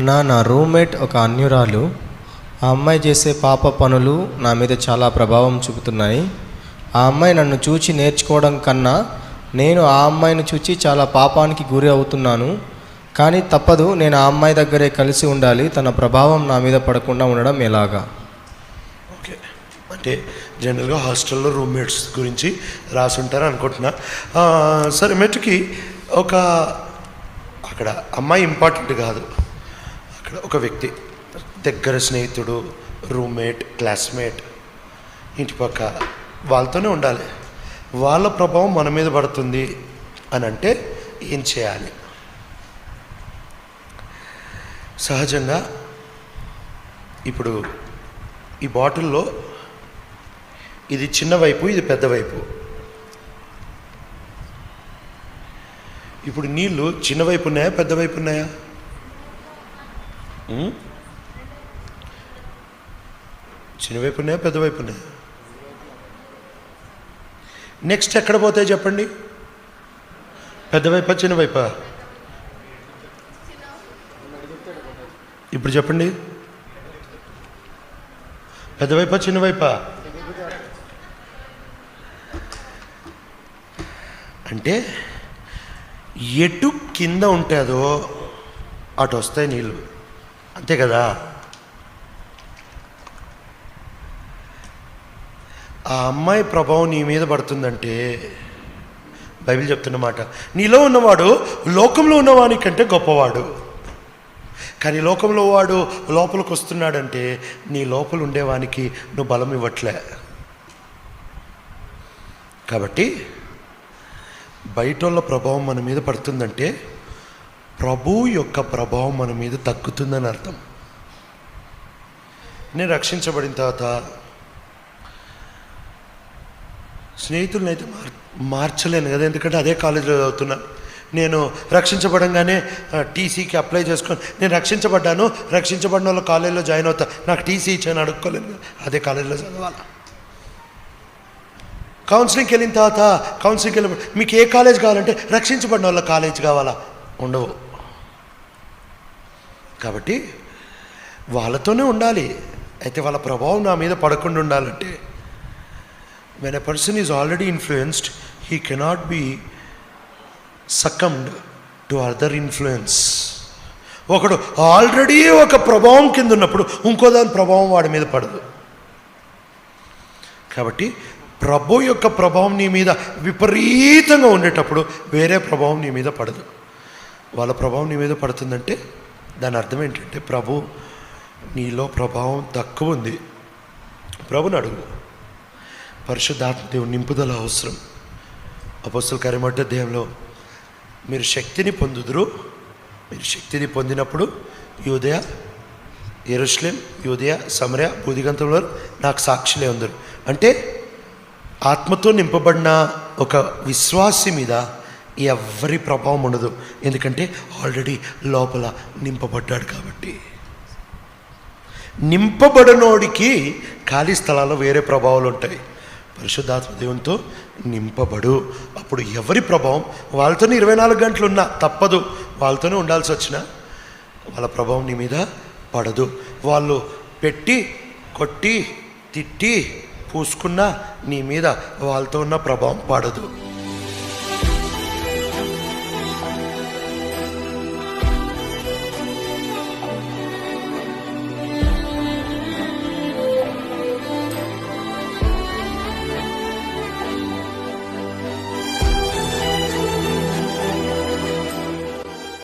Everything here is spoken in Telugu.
నా నా రూమ్మేట్ ఒక అన్యురాలు. ఆ అమ్మాయి చేసే పాప పనులు నా మీద చాలా ప్రభావం చూపుతున్నాయి. ఆ అమ్మాయి నన్ను చూచి నేర్చుకోవడం కన్నా నేను ఆ అమ్మాయిని చూచి చాలా పాపానికి గురి అవుతున్నాను. కానీ తప్పదు నేను ఆ అమ్మాయి దగ్గరే కలిసి ఉండాలి. తన ప్రభావం నా మీద పడకుండా ఉండడం ఎలాగా? ఓకే. అంటే జనరల్గా హాస్టల్లో రూమ్మేట్స్ గురించి రాసి ఉంటారు అనుకుంటున్నా సరే మెట్టుకి ఒక అక్కడ అమ్మాయి ఇంపార్టెంట్ కాదు. అక్కడ ఒక వ్యక్తి దగ్గర స్నేహితుడు రూమ్మేట్ క్లాస్మేట్ ఇంటి పక్క వాళ్ళతోనే ఉండాలి. వాళ్ళ ప్రభావం మన మీద పడుతుంది అని అంటే ఏం చేయాలి? సహజంగా ఇప్పుడు ఈ బాటిల్లో ఇది చిన్న వైపు ఇది పెద్ద వైపు. ఇప్పుడు నీళ్ళు చిన్న వైపు ఉన్నాయా పెద్ద వైపు ఉన్నాయా? చిన్నవైపునే పెద్దవైపునే. ఉన్నాయా ఉన్నాయా నెక్స్ట్ ఎక్కడ పోతే చెప్పండి? పెద్దవైపా చిన్నవైపా? ఇప్పుడు చెప్పండి. పెద్దవైపా చిన్నవైపా? అంటే ఎటు కింద ఉంటుందో అటు వస్తాయి నీళ్ళు. అంతే కదా? ఆ అమ్మాయి ప్రభావం నీ మీద పడుతుందంటే బైబిల్ చెప్తున్నమాట నీలో ఉన్నవాడు లోకంలో ఉన్నవాని కంటే గొప్పవాడు. కానీ లోకంలో వాడు లోపలికి వస్తున్నాడంటే నీ లోపల ఉండేవానికి నువ్వు బలం ఇవ్వట్లే. కాబట్టి బయటోళ్ళ ప్రభావం మన మీద పడుతుందంటే ప్రభు యొక్క ప్రభావం మన మీద తగ్గుతుందని అర్థం. నేను రక్షించబడిన తర్వాత స్నేహితులను అయితే మార్ మార్చలేను కదా ఎందుకంటే అదే కాలేజీలో చదువుతున్నా. నేను రక్షించబడంగానే టీసీకి అప్లై చేసుకొని నేను రక్షించబడ్డాను రక్షించబడిన వాళ్ళ కాలేజీలో జాయిన్ అవుతా నాకు టీసీ ఇచ్చాను అడుక్కోలేను అదే కాలేజీలో చదవాలి? కౌన్సిలింగ్కి వెళ్ళిన తర్వాత కౌన్సిలింగ్కి వెళ్ళిన మీకు ఏ కాలేజ్ కావాలంటే రక్షించబడిన వాళ్ళ కాలేజ్ కావాలా? ఉండవు. కాబట్టి వాళ్ళతోనే ఉండాలి. అయితే వాళ్ళ ప్రభావం నా మీద పడకుండా ఉండాలంటే when a person is already influenced he cannot be succumbed to other influence ఒకడు ఆల్రెడీ ఒక ప్రభావం కింద ఉన్నప్పుడు ఇంకో దాని ప్రభావం వాడి మీద పడదు. కాబట్టి ప్రభు యొక్క ప్రభావం నీ మీద విపరీతంగా ఉండేటప్పుడు వేరే ప్రభావం నీ మీద పడదు. వాళ్ళ ప్రభావం నీ మీద పడుతుందంటే దాని అర్థం ఏంటంటే ప్రభు నీలో ప్రభావం తక్కువ ఉంది. ప్రభుని అడుగు. పరిశుద్ధాత్మదేవుని నింపుదల అవసరం. అపస్తుల కరిమట్ట దేవంలో మీరు శక్తిని పొందుదురు. మీరు శక్తిని పొందినప్పుడు యూదయ ఎరుస్లిం యూదయ సమరయ బూదిగంతంలో నాకు సాక్షులే ఉందరు. అంటే ఆత్మతో నింపబడిన ఒక విశ్వాసి మీద ఎవరి ప్రభావం ఉండదు. ఎందుకంటే ఆల్రెడీ లోపల నింపబడ్డాడు కాబట్టి. నింపబడనోడికి ఖాళీ స్థలాల్లో వేరే ప్రభావాలు ఉంటాయి. పరిశుద్ధాత్మ దేవునితో నింపబడు. అప్పుడు ఎవరి ప్రభావం? వాళ్ళతోనే ఇరవై నాలుగు గంటలు ఉన్నా తప్పదు. వాళ్ళతోనే ఉండాల్సి వచ్చిన వాళ్ళ ప్రభావం నీ మీద పడదు. వాళ్ళు పెట్టి కొట్టి తిట్టి పూసుకున్నా నీ మీద వాళ్ళతో ఉన్న ప్రభావం పడదు.